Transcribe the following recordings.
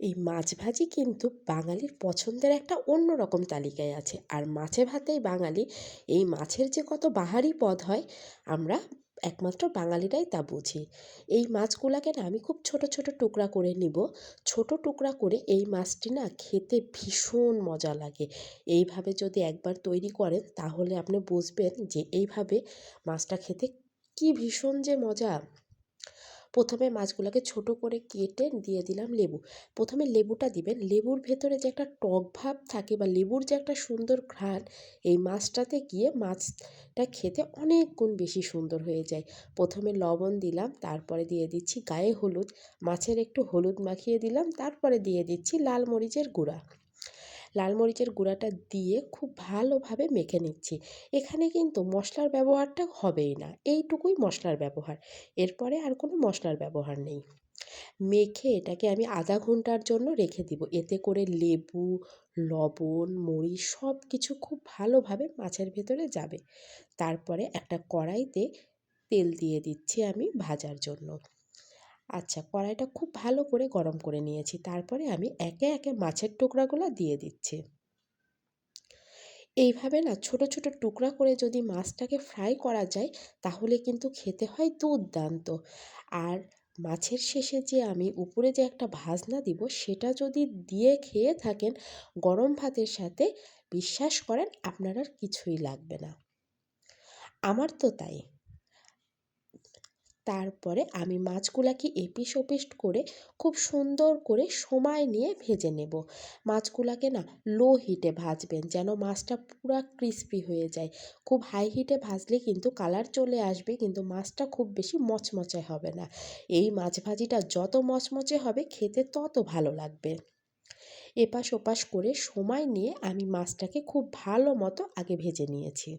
এই মাছ ভাজি কিন্তু বাঙালির পছন্দের একটা অন্য রকম তালিকায় আছে। আর মাছে ভাতেই বাঙালি এই মাছের যে কত বাহারি পদ হয়, আমরা একমাত্র বাঙালিরাই তা বুঝি। এই মাছগুলাকে না আমি খুব ছোট ছোট টুকরা করে নিব। ছোট টুকরা করে এই মাছটি না খেতে ভীষণ মজা লাগে। এইভাবে যদি একবার তৈরি করেন, তাহলে আপনি বুঝবেন যে এইভাবে মাছটা খেতে কী ভীষণ যে মজা। প্রথমে মাছগুলোকে ছোট করে কেটে দিয়ে দিলাম লেবু। প্রথমে লেবুটা দিবেন। লেবুর ভেতরে যে একটা টক ভাব থাকে বা লেবুর যে একটা সুন্দর ঘ্রাণ, এই মাছটাতে গিয়ে মাছটা খেতে অনেক গুণ বেশি সুন্দর হয়ে যায়। প্রথমে লবণ দিলাম, তারপরে দিয়ে দিচ্ছি গায়ে হলুদ। মাছের একটু হলুদ মাখিয়ে দিলাম, তারপরে দিয়ে দিচ্ছি লাল মরিচের গুঁড়া। লাল মরিচের গুঁড়াটা দিয়ে খুব ভালোভাবে মেখে নিচ্ছি। এখানে কিন্তু মশলার ব্যবহারটা হবেই না। এইটুকুই মশলার ব্যবহার। এরপরে আর কোনো মশলার ব্যবহার নেই। মেখে এটাকে আমি আধা ঘণ্টার জন্য রেখে দিব। এতে করে লেবু, লবণ, মরিচ সব কিছু খুব ভালোভাবে মাছের ভেতরে যাবে। তারপরে একটা কড়াইতে তেল দিয়ে দিচ্ছি আমি ভাজার জন্য। আচ্ছা কড়াইটা খুব ভালো করে গরম করে নিয়েছি। তারপরে আমি একে একে মাছের টুকরাগুলো দিয়ে দিচ্ছি। এইভাবে না ছোট ছোট টুকরা করে যদি মাছটাকে ফ্রাই করা যায়, তাহলে কিন্তু খেতে হয় দুর্দান্ত। আর মাছের শেষে যে আমি উপরে যে একটা ভাজনা দিব, সেটা যদি দিয়ে খেয়ে থাকেন গরম ভাতের সাথে, বিশ্বাস করেন আপনার আর কিছুই লাগবে না। আমার তো তাই। তারপরে আমি মাছগুলাকে এপিস ওপিস করে খুব সুন্দর করে সময় নিয়ে ভেজে নেব। মাছগুলাকে না লো হিটে ভাজবেন যেন মাছটা পুরা ক্রিস্পি হয়ে যায়। খুব হাই হিটে ভাজলে কিন্তু কালার চলে আসবে কিন্তু মাছটা খুব বেশি মচমচে হবে না। এই মাছ ভাজিটা যত মচমচে হবে খেতে তত ভালো লাগবে। এপাশ ওপাশ করে সময় নিয়ে আমি মাছটাকে খুব ভালো মতো আগে ভেজে নিয়েছি।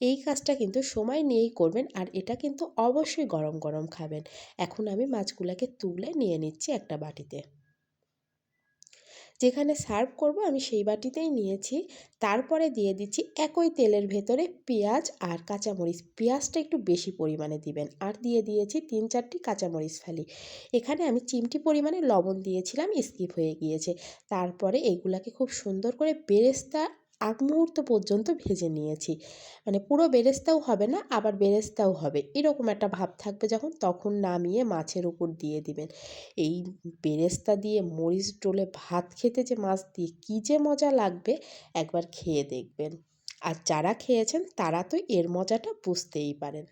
এই কাজটা কিন্তু সময় নিয়েই করবেন আর এটা কিন্তু অবশ্যই গরম গরম খাবেন। এখন আমি মাছগুলোকে তুলে নিয়ে নিচ্ছি একটা বাটিতে। যেখানে সার্ভ করব আমি সেই বাটিতেই নিয়েছি। তারপরে দিয়ে দিচ্ছি একই তেলের ভেতরে পেঁয়াজ আর কাঁচামরিচ। পেঁয়াজটা একটু বেশি পরিমাণে দিবেন আর দিয়ে দিয়েছি তিন চারটি কাঁচামরিচ ফালি। এখানে আমি চিমটি পরিমাণে লবণ দিয়েছিলাম, স্কিপ হয়ে গিয়েছে। তারপরে এইগুলাকে খুব সুন্দর করে বেরেস্তা আগ মুহূর্ত পর্যন্ত ভেজে নিয়েছি। মানে পুরো বেরেস্তাও হবে না, আবার বেরেস্তাও হবে। এরকম একটা ভাব থাকবে যখন, তখন নামিয়ে মাছের উপর দিয়ে দিবেন। এই বেরেস্তা দিয়ে মরিচ ডোলে ভাত খেতে যে মাছ দিয়ে কী যে মজা লাগবে, একবার খেয়ে দেখবেন। আর যারা খেয়েছেন, তারা তো এর মজাটা বুঝতেই পারেন।